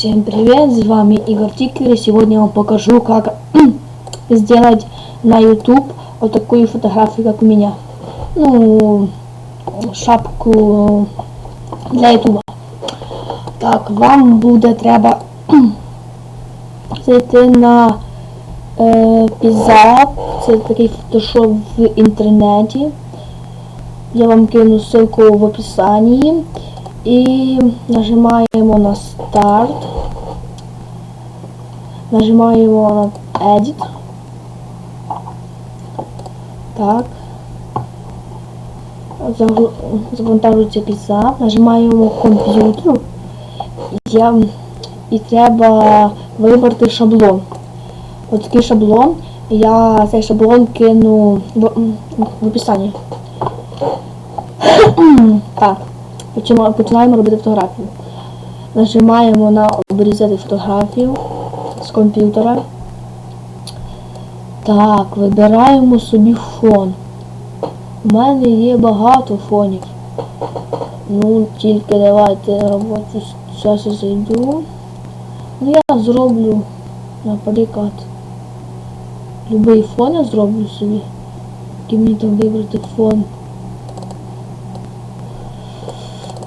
Всем привет, с вами Игорь Тикер, и сегодня я вам покажу, как сделать на YouTube вот такую фотографию, как у меня. Ну, шапку для YouTube. Так, вам буде треба зайти на е, Pizza, це такий фотошоп в інтернеті. Я вам кину ссылку в описании. І нажимаємо на старт. Нажимаємо на Edit. Так. Завантажується піца. Нажимаємо комп'ютер. Я... І треба вибрати шаблон. Ось такий шаблон. Я цей шаблон кину в, в описанні. так. Починаємо, робити фотографію. Нажимаємо на обрізати фотографію з комп'ютера. Так, вибираємо собі фон. У мене є багато фонів. Ну, тільки давайте роботу. Зараз зайду. Ну я зроблю, наприклад, любий фон я зроблю собі. Який мені там вибрати фон.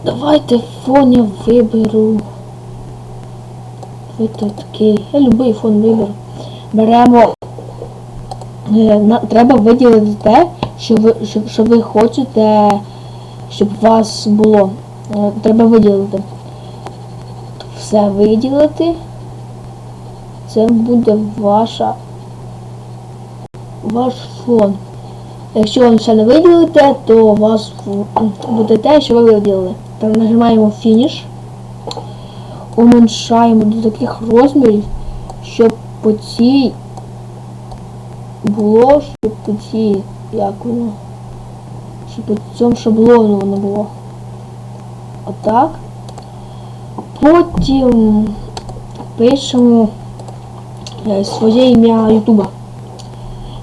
Давайте фон виберу. Давайте такий. Я любий фон виберу. Беремо. е, Треба виділити те, що ви, що, що ви хочете, щоб у вас було. Е, Треба виділити. Все виділити. Це буде ваша ваш фон. Якщо ви все не виділите, то у вас буде те, що ви виділили. Нажимаємо фініш, уменьшаємо до таких розмірів, щоб по цій було, щоб по цій, як щоб по цьому шаблону воно було. Отак. Потім пишемо е, своє ім'я Ютуба.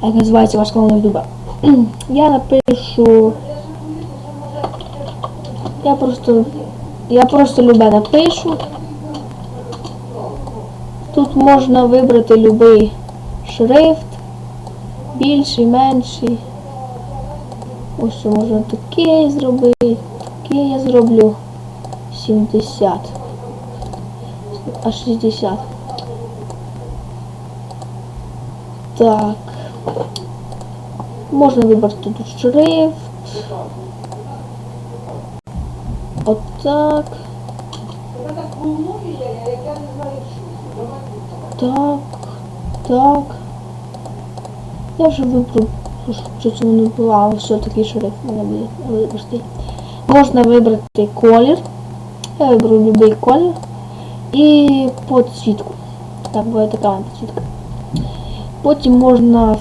Як називається ваш канал Ютуба. Я напишу. Я просто. Я просто любе напишу. Тут можна вибрати любий шрифт. Більший, менший. Ось можна такий зробити. Такий я зроблю 70. А 60. Так. Можна вибрати тут шрифт. Отак. Так. Так. Я вже вибрав, що це не було, але все такий шрифт мене буде вибрати. Можна вибрати колір. Я виберу будь-який колір. І підсвітку. Так, буде така підсвітка. Потім можна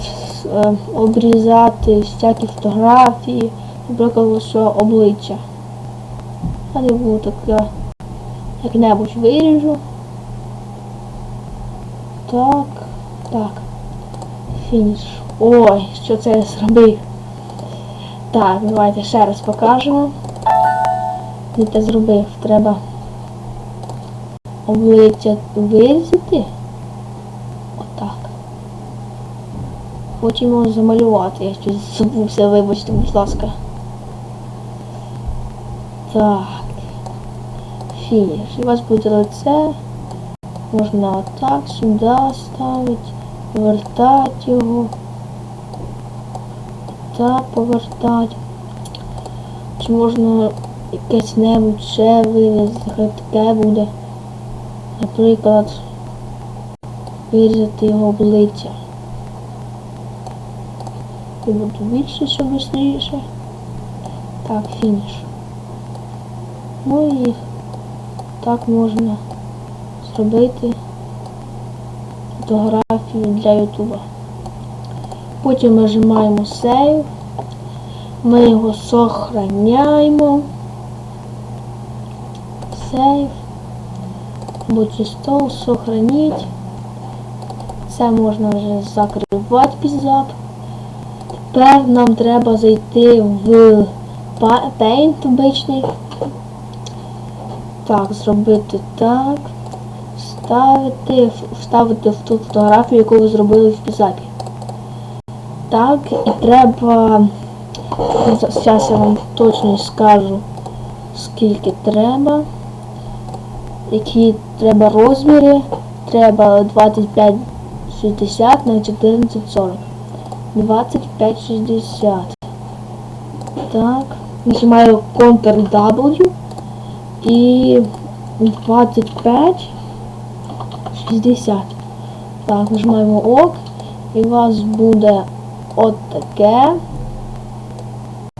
е, обрізати всякі фотографії, наприклад, обличчя. Я не буду таке як-небудь виріжу. Так, так. Фініш. Ой, що це я зробив? Так, давайте ще раз покажемо. Я це зробив. Треба обличчя вирізати. Отак. Його замалювати. Я щось забувся, вибачте, будь ласка. Так. Фініш. І у вас буде лице. Можна отак сюди ставити, повертати його. Так повертати. Чи можна якесь небудь ще вирізати, хай таке буде. Наприклад, вирізати його обличчя. І буду більше, щоб швидше. Так, фініш. Ну і так можна зробити фотографію для ютуба. Потім нажимаємо Save. Ми його сохраняємо. Save. Або стол сохраніть. Це можна вже закривати пізап. Тепер нам треба зайти в Paint обичний. Так, зробити так. вставити, вставити в ту фотографію, яку ви зробили в пізапі. Так, і треба. Зараз я вам точно скажу, скільки треба. Які треба розміри. Треба 25 60 на 1440. 2560. Так. Нажимаю Ctrl W і 25 60. Так, нажимаємо ОК. І у вас буде от таке.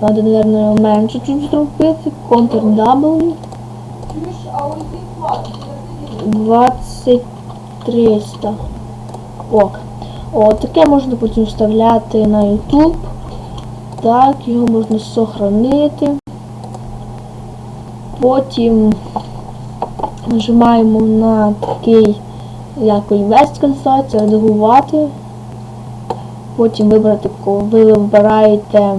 Надо, наверное, менше чуть зробити. Ctrl W. 20 300. Ок. О, таке можна потім вставляти на YouTube. Так, його можна сохранити. Потім нажимаємо на такий, як Invest консультація, редагувати. Потім вибрати, ко- ви вибираєте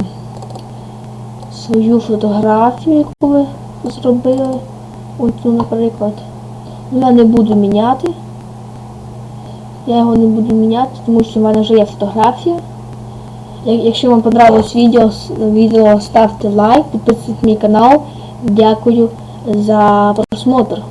свою фотографію, яку ви зробили. Оцю, наприклад. Ну, Я не буду міняти. Я його не буду міняти, тому що в мене вже є фотографія. Якщо вам понравилось відео, відео ставте лайк, підписуйтесь на мій канал. Дякую за просмотр.